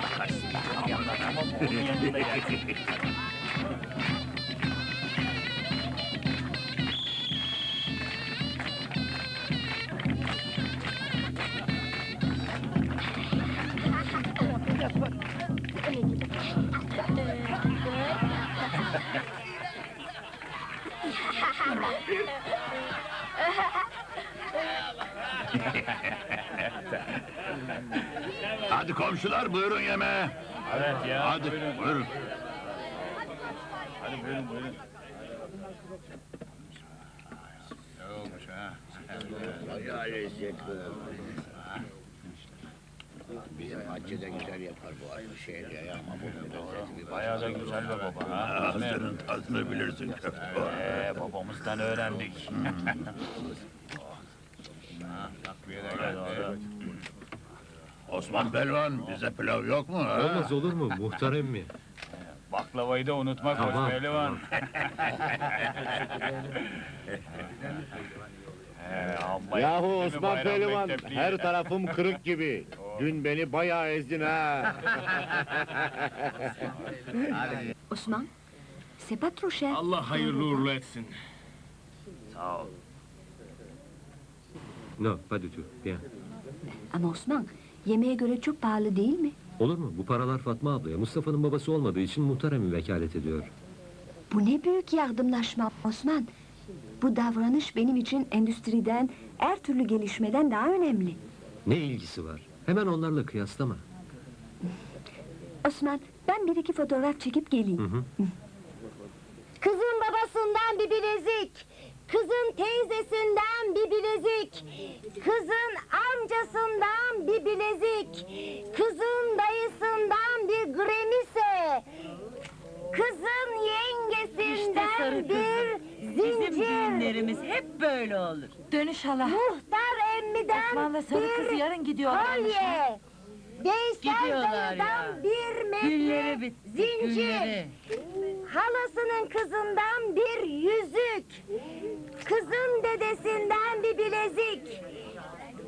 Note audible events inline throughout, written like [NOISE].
sana [LAUGHS] kaçsın. Komşular buyurun yemeğe. Evet ya. Hadi buyurun. buyurun. Hadi buyurun buyurun. Lezzetli olmuş. Bizim hacı da güzel yapar bu arada şeyde ya ama bu Bayağı da güzel be baba ha. Ağzının tadını bilirsin köfte. Ee, babamızdan öğrendik. [LAUGHS] Takviye de geldi. Osman Pelvan bize pilav yok mu? ha? Olmaz olur mu muhtar emmi? Baklavayı da unutma koç Tamam. pehlivan. Ee, amma Yahu Osman bayram Pehlivan her tarafım kırık gibi. Dün beni bayağı ezdin ha. [LAUGHS] Osman, c'est pas trop cher. Allah hayırlı uğurlu etsin. Sağ ol. No, pas du tout. Bien. Ama Osman, yemeğe göre çok pahalı değil mi? Olur mu? Bu paralar Fatma ablaya. Mustafa'nın babası olmadığı için muhtar emmi vekalet ediyor. Bu ne büyük yardımlaşma Osman. Bu davranış benim için endüstriden, her türlü gelişmeden daha önemli. Ne ilgisi var? Hemen onlarla kıyaslama. Osman, ben bir iki fotoğraf çekip geleyim. Hı hı. Kızın babasından bir bilezik. Kızın teyzesinden bir bilezik. Kızın amcasından bir bilezik. Kızın dayısından bir gremise. Kızın yengesinden bir Bizim zincir. düğünlerimiz hep böyle olur. Dönüş hala. Muhtar emmiden Osman'la sarı kız bir yarın gidiyorlarmış. kolye. Gidiyorlar dayıdan ya. bir Gülleri metre bitti, zincir. gülleri. Halasının kızından bir yüzük. Kızın dedesinden bir bilezik.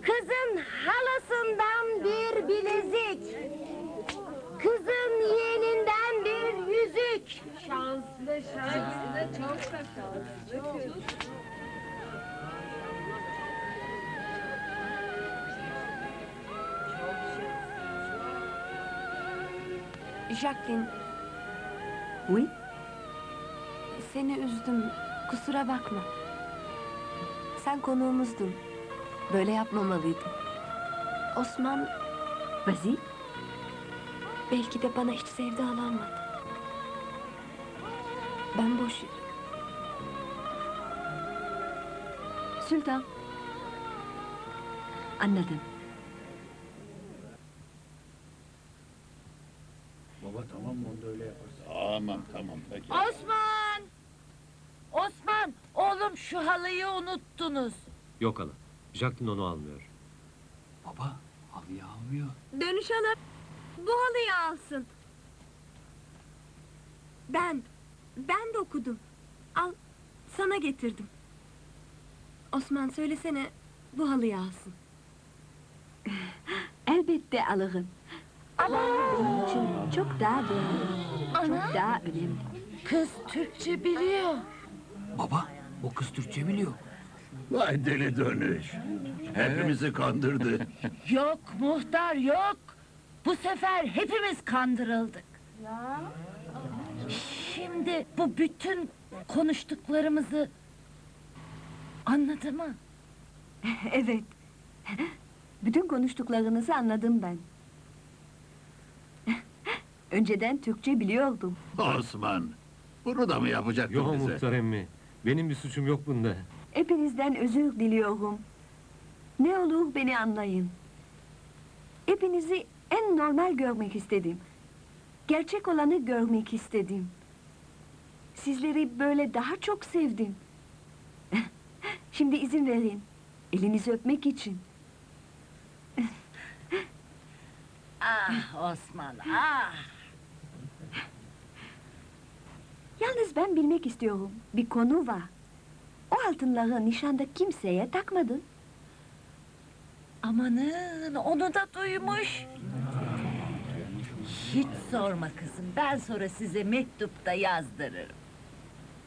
Kızın halasından bir bilezik. Kızın yeğeninden bir yüzük. Şanslı şanslı çok şanslı. Jacqueline, Oui, seni üzdüm. Kusura bakma. Sen konuğumuzdun. Böyle yapmamalıydım. Osman vas-y. belki de bana hiç sevdalanmadı. Ben boş Sultan. Anladım. Tamam tamam peki. Osman! Osman! Oğlum şu halıyı unuttunuz. Yok hala. Jacqueline onu almıyor. Baba, halıyı almıyor. Dönüş hala bu halıyı alsın. Ben, ben de okudum. Al, sana getirdim. Osman söylesene bu halıyı alsın. [LAUGHS] Elbette alırım. Ama benim için çok daha değerli, çok daha önemli. Kız Türkçe biliyor. Baba, o kız Türkçe biliyor. Vay deli dönüş. Hepimizi kandırdı. [LAUGHS] Yok muhtar yok. Bu sefer hepimiz kandırıldık. Şimdi bu bütün konuştuklarımızı anladı mı? [LAUGHS] Evet. [LAUGHS] Bütün konuştuklarınızı anladım ben. Önceden Türkçe biliyordum. Osman. Bunu da mı yapacaktın Yok bize? muhtar emmi. Benim bir suçum yok bunda. Hepinizden özür diliyorum. Ne olur beni anlayın. Hepinizi en normal görmek istedim. Gerçek olanı görmek istedim. Sizleri böyle daha çok sevdim. [LAUGHS] Şimdi izin verin. Elinizi öpmek için. Ah Osman ah. Yalnız ben bilmek istiyorum. Bir konu var. O altınları nişanda kimseye takmadın. Amanın onu da duymuş. Hiç sorma kızım. Ben sonra size mektupta yazdırırım.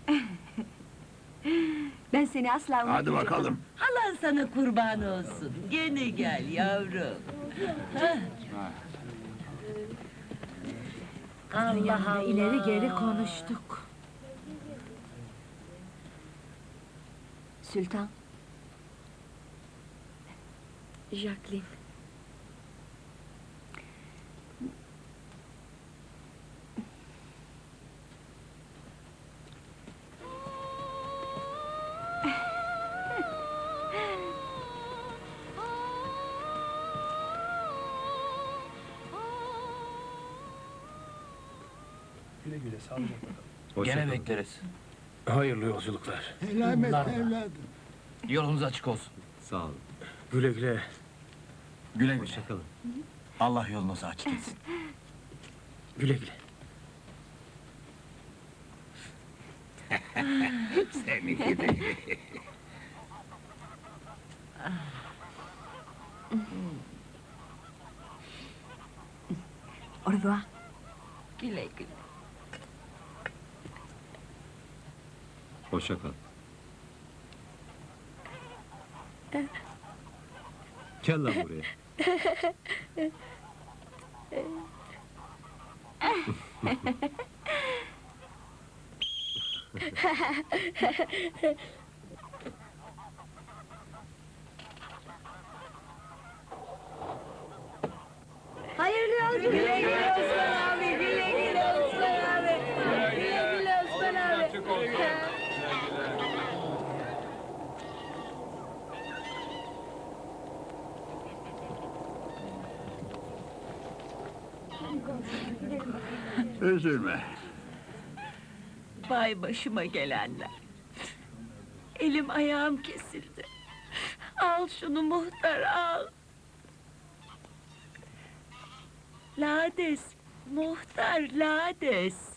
[LAUGHS] Ben seni asla unutmayacağım. Hadi bakalım. Halan sana kurban olsun. Gene gel yavrum. Hah. Allah Allah. ileri geri konuştuk. Sültan, Jacqueline. Hoşça Gene kalın. bekleriz. Hayırlı yolculuklar. Yolunuz açık olsun. Sağ olun. Güle güle. Güle güle. Hoşça kalın. Allah yolunuzu açık etsin. Güle güle. Seninki de. au revoir. Güle güle. Hoşça kal. Gel lan buraya. Hayırlı yolculuk. Güle güle Osman abi. Güle güle Osman abi. Güle güle Osman abi. Üzülme. Vay başıma gelenler. Elim ayağım kesildi. Al şunu muhtar al. Lades, muhtar lades.